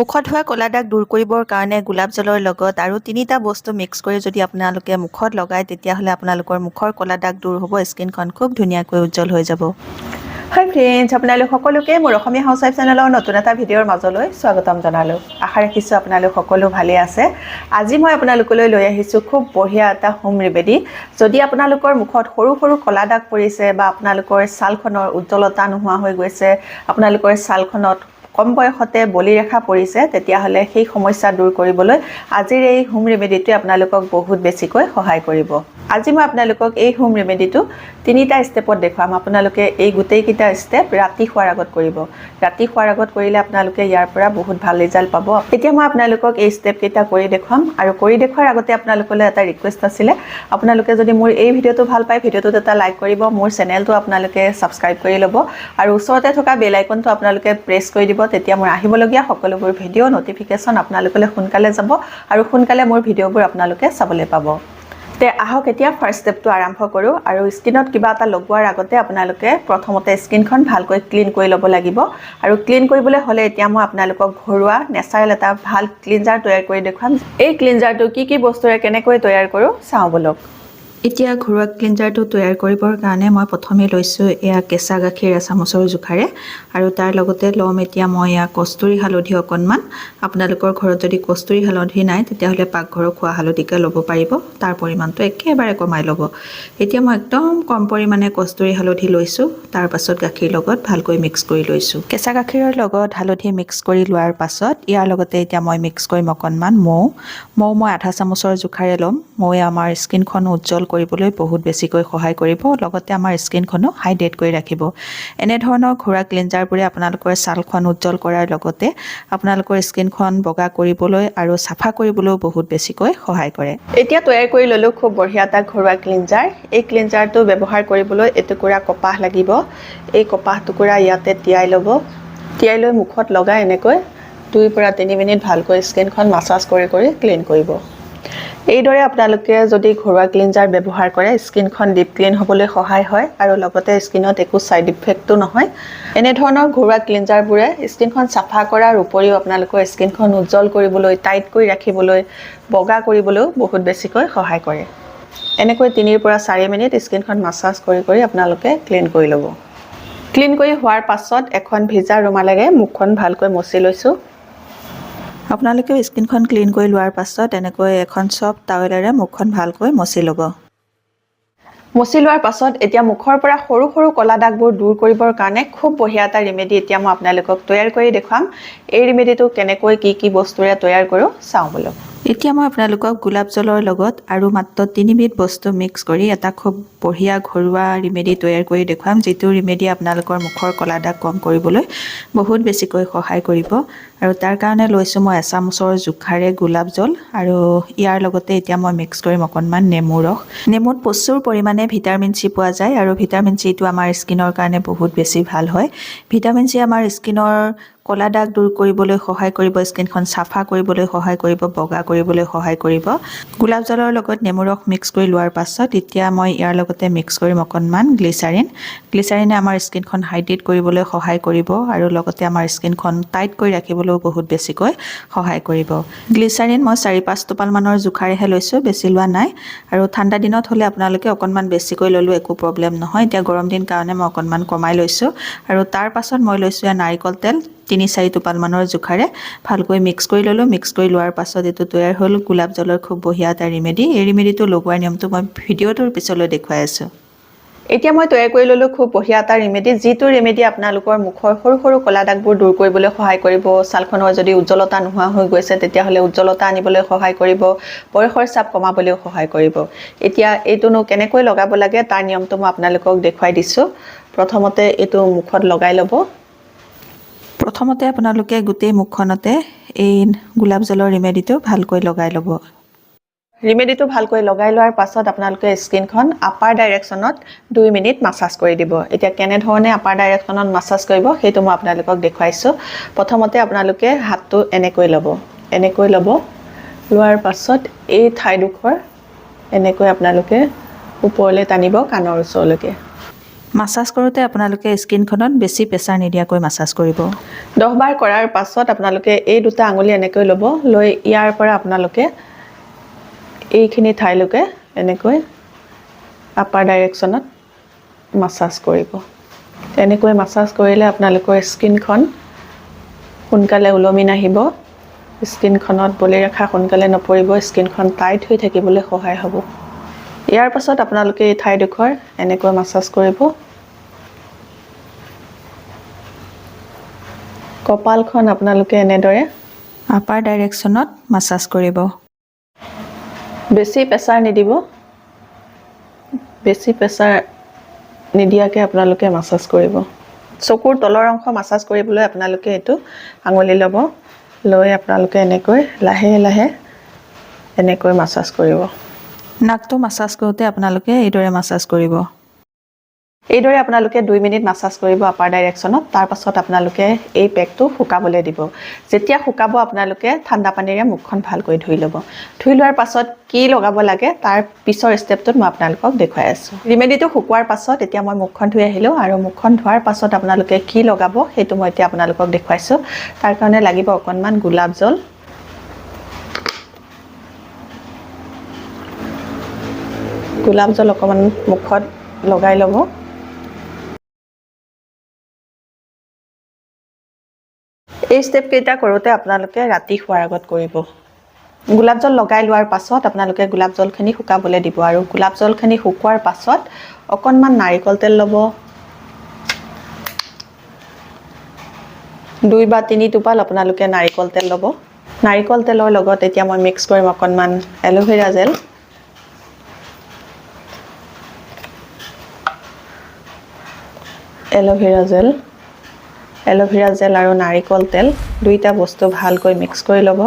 মুখত হোৱা ক'লা দাগ দূৰ কৰিবৰ কাৰণে গোলাপ জলৰ লগত আৰু তিনিটা বস্তু মিক্স কৰি যদি আপোনালোকে মুখত লগায় তেতিয়াহ'লে আপোনালোকৰ মুখৰ ক'লা দাগ দূৰ হ'ব। স্কিনখন খুব ধুনীয়াকৈ উজ্জ্বল হৈ যাব। হাই ফ্ৰেণ্ডছ আপোনালোক সকলোকে মোৰ অসমীয়া হাউচ ৱাইফ চেনেলৰ নতুন এটা ভিডিঅ'ৰ মাজলৈ স্বাগতম জনালোঁ। আশা ৰাখিছোঁ আপোনালোক সকলো ভালেই আছে। আজি মই আপোনালোকলৈ লৈ আহিছোঁ খুব বঢ়িয়া এটা হোম ৰেমেডি যদি আপোনালোকৰ মুখত সৰু সৰু ক'লা দাগ পৰিছে বা আপোনালোকৰ ছালখনৰ উজ্জ্বলতা নোহোৱা হৈ গৈছে আপোনালোকৰ ছালখনত কম বয়সতে বলিৰেখা পৰিছে, তেতিয়াহ'লে সেই সমস্যা দূৰ কৰিবলৈ আজিৰ এই হোম ৰেমেডিটোৱে আপোনালোকক বহুত বেছিকৈ সহায় কৰিব। আজি মই আপোনালোকক এই হোম ৰেমেডিটো তিনিটা ষ্টেপত দেখুৱাম। আপোনালোকে এই গোটেইকেইটা ষ্টেপ ৰাতি শোৱাৰ আগত কৰিব। ৰাতি শোৱাৰ আগত কৰিলে আপোনালোকে ইয়াৰ পৰা বহুত ভালো ৰিজাল্ট পাব। এতিয়া মই আপোনালোকক এই ষ্টেপকেইটা কৰি দেখুৱাম আৰু কৰি দেখুৱাৰ আগতে আপোনালোকলৈ এটা ৰিকুৱেষ্ট আছিলে। আপোনালোকে যদি মোৰ এই ভিডিঅ'টো ভালো পায়, ভিডিঅ'টোত এটা লাইক কৰিব, মোৰ চেনেলটো আপোনালোকে ছাবস্ক্ৰাইব কৰি ল'ব আৰু ওচৰতে থকা বেল আইকনটো আপোনালোকে প্ৰেছ কৰি দিব। তেতিয়া মোৰ আহিবলগীয়া সকলোবোৰ ভিডিঅ' ন'টিফিকেশ্যন আপোনালোকলৈ সোনকালে যাব আৰু সোনকালে মোৰ ভিডিঅ'বোৰ আপোনালোকে চাবলৈ পাব। তে আহক এতিয়া ফাৰ্ষ্ট ষ্টেপটো আৰম্ভ কৰোঁ আৰু স্কিনত কিবা এটা লগোৱাৰ আগতে আপোনালোকে প্ৰথমতে স্কিনখন ভালকৈ ক্লিন কৰি ল'ব লাগিব আৰু ক্লিন কৰিবলৈ হ'লে এতিয়া মই আপোনালোকক ঘৰুৱা নেচাৰেল এটা ভাল ক্লিনজাৰ তৈয়াৰ কৰি দেখুৱাম। এই ক্লিনজাৰটো কি কি বস্তুৰে কেনেকৈ তৈয়াৰ কৰোঁ চাওঁ ব'লক। এতিয়া ঘৰুৱা ক্লিনজাৰটো তৈয়াৰ কৰিবৰ কাৰণে মই প্ৰথমে লৈছোঁ এয়া কেঁচা গাখীৰ এচামুচৰ জোখাৰে আৰু তাৰ লগতে ল'ম এতিয়া মই এয়া কস্তুৰী হালধি অকণমান। আপোনালোকৰ ঘৰত যদি কস্তুৰী হালধি নাই তেতিয়াহ'লে পাকঘৰৰ খোৱা হালধিকে ল'ব পাৰিব। তাৰ পৰিমাণটো একেবাৰে কমাই ল'ব। এতিয়া মই একদম কম পৰিমাণে কস্তুৰী হালধি লৈছোঁ। তাৰ পাছত গাখীৰ লগত ভালকৈ মিক্স কৰি লৈছোঁ। কেঁচা গাখীৰৰ লগত হালধি মিক্স কৰি লোৱাৰ পাছত ইয়াৰ লগতে এতিয়া মই মিক্স কৰিম অকণমান মৌ। মৌ মই আধা চামুচৰ জোখাৰে ল'ম। মৌৱে আমাৰ স্কিনখন উজ্জ্বল কৰিবলৈ বহুত বেছিকৈ সহায় কৰিব লগতে আমাৰ স্কিনখনো হাইড্ৰেট কৰি ৰাখিব। এনেধৰণৰ ঘৰুৱা ক্লিনজাৰবোৰে আপোনালোকৰ ছালখন উজ্জ্বল কৰাৰ লগতে আপোনালোকৰ স্কিনখন বগা কৰিবলৈ আৰু চাফা কৰিবলৈও বহুত বেছিকৈ সহায় কৰে। এতিয়া তৈয়াৰ কৰি ল'লোঁ খুব বঢ়িয়া এটা ঘৰুৱা ক্লিনজাৰ। এই ক্লিনজাৰটো ব্যৱহাৰ কৰিবলৈ এটুকুৰা কপাহ লাগিব। এই কপাহ টুকুৰা ইয়াতে তিয়াই ল'ব। তিয়াই লৈ মুখত লগাই এনেকৈ দুইৰ পৰা তিনি মিনিট ভালকৈ স্কিনখন মাছাজ কৰি কৰি ক্লিন কৰিব। এইদৰে আপোনালোকে যদি ঘৰুৱা ক্লিনজাৰ ব্যৱহাৰ কৰে স্কিনখন ডিপ ক্লিন হ'বলৈ সহায় হয় আৰু লগতে স্কিনত একো ছাইড ইফেক্টো নহয়। এনেধৰণৰ ঘৰুৱা ক্লিনজাৰবোৰে স্কিনখন চাফা কৰাৰ উপৰিও আপোনালোকৰ স্কিনখন উজ্জ্বল কৰিবলৈ টাইট কৰি ৰাখিবলৈ বগা কৰিবলৈও বহুত বেছিকৈ সহায় কৰে। এনেকৈ তিনিৰ পৰা চাৰি মিনিট স্কিনখন মাছাজ কৰি কৰি আপোনালোকে ক্লিন কৰি ল'ব। ক্লিন কৰি হোৱাৰ পাছত এখন ভিজা ৰুমালেৰে মুখখন ভালকৈ মচি লৈছোঁ। আপোনালোকেও স্কিনখন ক্লিন কৰি লোৱাৰ পাছত এনেকৈ এখন চফ্ট টাৱেলেৰে মুখখন ভালকৈ মচি ল'ব। মচি লোৱাৰ পাছত এতিয়া মুখৰ পৰা সৰু সৰু ক'লা দাগবোৰ দূৰ কৰিবৰ কাৰণে খুব বঢ়িয়া এটা ৰিমেডি এতিয়া মই আপোনালোকক তৈয়াৰ কৰি দেখুৱাম। এই ৰিমেডিটো কেনেকৈ কি কি বস্তুৰে তৈয়াৰ কৰোঁ চাওঁ ব'লক এতিয়া মই আপোনালোকক গোলাপ জলৰ লগত আৰু মাত্ৰ তিনিবিধ বস্তু মিক্স কৰি এটা খুব বঢ়িয়া ঘৰুৱা ৰিমেডি তৈয়াৰ কৰি দেখুৱাম যিটো ৰিমেডি আপোনালোকৰ মুখৰ ক'লা দাগ কম কৰিবলৈ বহুত বেছিকৈ সহায় কৰিব। আৰু তাৰ কাৰণে লৈছোঁ মই এচামুচৰ জোখাৰে গোলাপ জল আৰু ইয়াৰ লগতে এতিয়া মই মিক্স কৰিম অকণমান নেমু ৰস। নেমুত প্ৰচুৰ পৰিমাণে ভিটামিন চি পোৱা যায় আৰু ভিটামিন চিটো আমাৰ স্কিনৰ কাৰণে বহুত বেছি ভাল হয়। ভিটামিন চি আমাৰ স্কিনৰ ক'লা দাগ দূৰ কৰিবলৈ সহায় কৰিব স্কিনখন চাফা কৰিবলৈ সহায় কৰিব বগা কৰিবলৈ সহায় কৰিব। গোলাপ জলৰ লগত নেমু ৰস মিক্স কৰি লোৱাৰ পাছত এতিয়া মই ইয়াৰ লগতে মিক্স কৰিম অকণমান গ্লিচাৰিন। গ্লিচাৰিনে আমাৰ স্কিনখন হাইড্ৰেট কৰিবলৈ সহায় কৰিব আৰু লগতে আমাৰ স্কিনখন টাইট কৰি ৰাখিবলৈও বহুত বেছিকৈ সহায় কৰিব। গ্লিচাৰিন মই চাৰি পাঁচ টোপালমানৰ জোখাৰেহে লৈছোঁ বেছি লোৱা নাই। আৰু ঠাণ্ডা দিনত হ'লে আপোনালোকে অকণমান বেছিকৈ ল'লেও একো প্ৰব্লেম নহয়। এতিয়া গৰম দিন কাৰণে মই অকণমান কমাই লৈছোঁ। আৰু তাৰ পাছত মই লৈছোঁ নাৰিকল তেল তিনি চাৰি টোপালমানৰ জোখাৰে। ভালকৈ মিক্স কৰি ল'লোঁ। মিক্স কৰি লোৱাৰ পাছত এইটো তৈয়াৰ হ'ল গোলাপ জলৰ খুব বঢ়িয়া এটা ৰিমেডি। এই ৰিমেডিটো লগোৱাৰ নিয়মটো মই ভিডিঅ'টোৰ পিছলৈ দেখুৱাই আছোঁ। এতিয়া মই তৈয়াৰ কৰি ল'লোঁ খুব বঢ়িয়া এটা ৰিমেডি যিটো ৰিমেডি আপোনালোকৰ মুখৰ সৰু সৰু ক'লা দাগবোৰ দূৰ কৰিবলৈ সহায় কৰিব। ছালখনৰ যদি উজ্জ্বলতা নোহোৱা হৈ গৈছে তেতিয়াহ'লে উজ্জ্বলতা আনিবলৈ সহায় কৰিব বয়সৰ চাপ কমাবলৈও সহায় কৰিব। এতিয়া এইটোনো কেনেকৈ লগাব লাগে তাৰ নিয়মটো মই আপোনালোকক দেখুৱাই দিছোঁ। প্ৰথমতে এইটো মুখত লগাই ল'ব। প্ৰথমতে আপোনালোকে গোটেই মুখখনতে এই গোলাপ জলৰ ৰিমেডিটো ভালকৈ লগাই ল'ব। ৰিমেডিটো ভালকৈ লগাই লোৱাৰ পাছত আপোনালোকে স্কিনখন আপাৰ ডাইৰেকশ্যনত দুই মিনিট মাছাজ কৰি দিব। এতিয়া কেনেধৰণে আপাৰ ডাইৰেকশ্যনত মাছাজ কৰিব সেইটো মই আপোনালোকক দেখুৱাইছোঁ। প্ৰথমতে আপোনালোকে হাতটো এনেকৈ ল'ব। এনেকৈ ল'ব। লোৱাৰ পাছত এই ঠাইডোখৰ এনেকৈ আপোনালোকে ওপৰলৈ টানিব কাণৰ ওচৰলৈকে। মাছাজ কৰোঁতে আপোনালোকে স্কিনখনত বেছি প্ৰেছাৰ নিদিয়াকৈ মাছাজ কৰিব। দহ বাৰ কৰাৰ পাছত আপোনালোকে এই দুটা আঙুলি এনেকৈ ল'ব। লৈ ইয়াৰ পৰা আপোনালোকে এইখিনি ঠাইলৈকে এনেকৈ আপাৰ ডাইৰেকশ্যনত মাছাজ কৰিব। তেনেকৈ মাছাজ কৰিলে আপোনালোকৰ স্কিনখন সোনকালে ওলমি নাহিব স্কিনখনত বলি ৰেখা সোনকালে নপৰিব স্কিনখন টাইট হৈ থাকিবলৈ সহায় হ'ব। ইয়াৰ পাছত আপোনালোকে এই ঠাইডোখৰ এনেকৈ মাছাজ কৰিব। কপালখন আপোনালোকে এনেদৰে আপাৰ ডাইৰেকশ্যনত মাছাজ কৰিব। বেছি প্ৰেছাৰ নিদিব। বেছি প্ৰেছাৰ নিদিয়াকৈ আপোনালোকে মাছাজ কৰিব। চকুৰ তলৰ অংশ মাছাজ কৰিবলৈ আপোনালোকে এইটো আঙুলি ল'ব। লৈ আপোনালোকে এনেকৈ লাহে লাহে এনেকৈ মাছাজ কৰিব। নাকটো মাছাজ কৰোঁতে আপোনালোকে এইদৰে মাছাজ কৰিব। এইদৰে আপোনালোকে দুই মিনিট মাছাজ কৰিব আপাৰ ডাইৰেকশ্যনত তাৰপাছত আপোনালোকে এই পেকটো শুকাবলৈ দিব। যেতিয়া শুকাব আপোনালোকে ঠাণ্ডা পানীৰে মুখখন ভালকৈ ধুই ল'ব। ধুই লোৱাৰ পাছত কি লগাব লাগে তাৰ পিছৰ ষ্টেপটোত মই আপোনালোকক দেখুৱাই আছোঁ। ৰিমেডিটো শুকোৱাৰ পাছত এতিয়া মই মুখখন ধুই আহিলোঁ আৰু মুখখন ধোৱাৰ পাছত আপোনালোকে কি লগাব সেইটো মই এতিয়া আপোনালোকক দেখুৱাইছোঁ। তাৰ কাৰণে লাগিব অকণমান গোলাপ জল। গোলাপ জল অকণমান মুখত লগাই ল'ব। এই ষ্টেপকেইটা কৰোঁতে আপোনালোকে ৰাতি শোৱাৰ আগত কৰিব। গোলাপ জল লগাই লোৱাৰ পাছত আপোনালোকে গোলাপ জলখিনি শুকাবলৈ দিব আৰু গোলাপ জলখিনি শুকোৱাৰ পাছত অকণমান নাৰিকল তেল ল'ব। দুই বা তিনি টোপাল আপোনালোকে নাৰিকল তেল ল'ব। নাৰিকল তেলৰ লগত এতিয়া মই মিক্স কৰিম অকণমান aloe vera gel. Aloe vera gel. Aloe vera gel আৰু নাৰিকল তেল দুইটা বস্তু ভালকৈ মিক্স কৰি ল'ব।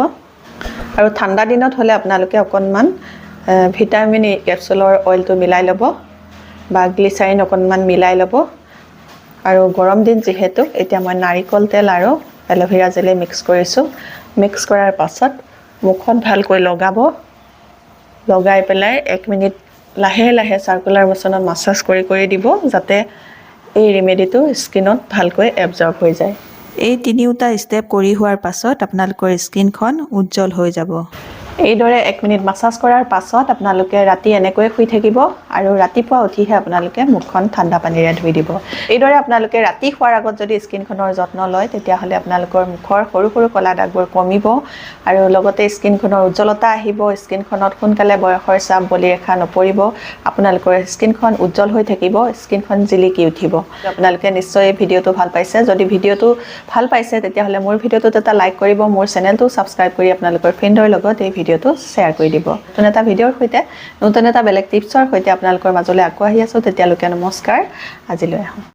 আৰু ঠাণ্ডা দিনত হ'লে আপোনালোকে অকণমান ভিটামিন কেপচুলৰ অইলটো মিলাই ল'ব বা গ্লিচাৰিন অকণমান মিলাই ল'ব। আৰু গৰম দিন যিহেতু এতিয়া মই নাৰিকল তেল আৰু এল'ভেৰা জেলে মিক্স কৰিছোঁ। মিক্স কৰাৰ পাছত মুখত ভালকৈ লগাব। লগাই পেলাই এক মিনিট লাহে লাহে চাৰ্কুলাৰ মোচনত মাছাজ কৰি কৰি দিব যাতে এই ৰেমেডিটো স্কিনত ভালকৈ এবজৰ্ব হৈ যায়। এই তিনিওটা ষ্টেপ কৰি হোৱাৰ পাছত আপোনালোকৰ স্কিনখন উজ্জ্বল হৈ যাব। এইদৰে এক মিনিট মাছাজ কৰাৰ পাছত আপোনালোকে ৰাতি এনেকৈয়ে শুই থাকিব আৰু ৰাতিপুৱা উঠিহে আপোনালোকে মুখখন ঠাণ্ডা পানীৰে ধুই দিব। এইদৰে আপোনালোকে ৰাতি শোৱাৰ আগত যদি স্কিনখনৰ যত্ন লয় তেতিয়াহ'লে আপোনালোকৰ মুখৰ সৰু সৰু ক'লা দাগবোৰ কমিব আৰু লগতে স্কিনখনৰ উজ্জ্বলতা আহিব। স্কিনখনত সোনকালে বয়সৰ চাপ বলিৰেখা নপৰিব। আপোনালোকৰ স্কিনখন উজ্জ্বল হৈ থাকিব স্কিনখন জিলিকি উঠিব। আপোনালোকে নিশ্চয় এই ভিডিঅ'টো ভাল পাইছে। যদি ভিডিঅ'টো ভাল পাইছে তেতিয়াহ'লে মোৰ ভিডিঅ'টোত এটা লাইক কৰিব। মোৰ চেনেলটো ছাবস্ক্ৰাইব কৰি আপোনালোকৰ ফ্ৰেণ্ডৰ লগত এই ভিডিঅ'টো শ্বেয়াৰ কৰি দিব। নতুন এটা ভিডিঅ'ৰ সৈতে, নতুন এটা বেলেগ টিপছৰ সৈতে আপোনালোকৰ মাজলৈ আকৌ আহি আছোঁ। তেতিয়ালৈকে নমস্কাৰ। আজিলৈ আহোঁ।